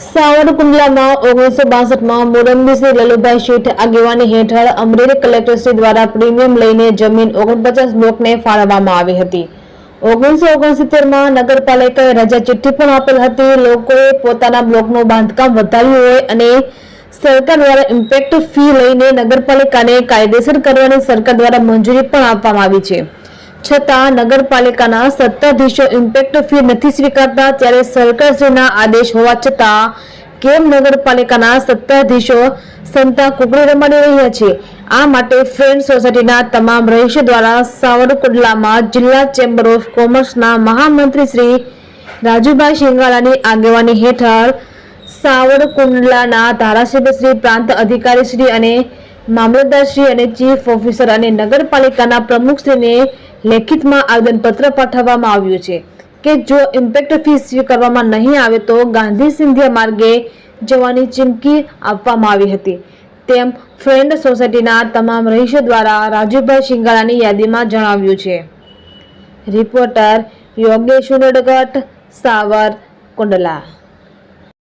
સાવરકુંડલામાં ઓગણીસો બાસઠમાં મોરંબી શ્રી લલુભાઈ શેઠ આગેવાની હેઠળ અમરેલી કલેક્ટરશ્રી દ્વારા પ્રીમિયમ લઈને જમીન ઓગણપચાસ બ્લોકને ફાળવવામાં આવી હતી. ઓગણીસો ઓગણસિત્તેરમાં નગરપાલિકાએ રજા ચિઠ્ઠી પણ આપેલ હતી. લોકોએ પોતાના બ્લોકનું બાંધકામ વધાર્યું હોય અને સરકાર દ્વારા ઇમ્પેક્ટ ફી લઈને નગરપાલિકાને કાયદેસર કરવાની સરકાર દ્વારા મંજૂરી પણ આપવામાં આવી છે. છતાં નગરપાલિકાના સત્તાધીશો ઇમ્પેક્ટ ફી નથી સ્વીકારતા ત્યારે સરકારશ્રીના આદેશ હોવા છતાં કેમ નગરપાલિકાના સત્તાધીશો સંતા કુકડી રમાડી રહ્યા છે? આ માટે ફ્રેન્ડ સોસાયટીના તમામ રહીશો દ્વારા સાવરકુંડલામાં જિલ્લા ચેમ્બર ઓફ કોમર્સના મહામંત્રી શ્રી રાજુભાઈ શિંગાળાની આગેવાની હેઠળ સાવરકુંડલાના ધારાસભ્ય શ્રી પ્રાંત અધિકારી શ્રી અને મામલતદારશ્રી અને ચીફ ઓફિસર અને નગરપાલિકાના પ્રમુખશ્રીને લેખિતમાં આવેદનપત્ર પાઠવવામાં આવ્યું છે કે જો ઇમ્પેક્ટ ફી સ્વીકારવામાં નહીં આવે તો ગાંધી સિંધિયા માર્ગે જવાની ચીમકી આપવામાં આવી હતી. તેમ ફ્રેન્ડ સોસાયટીના તમામ રહીશો દ્વારા રાજુભાઈ શિંગાળાની યાદીમાં જણાવ્યું છે. રિપોર્ટર યોગેશ ઉનડગટ સાવર, કુંડલા.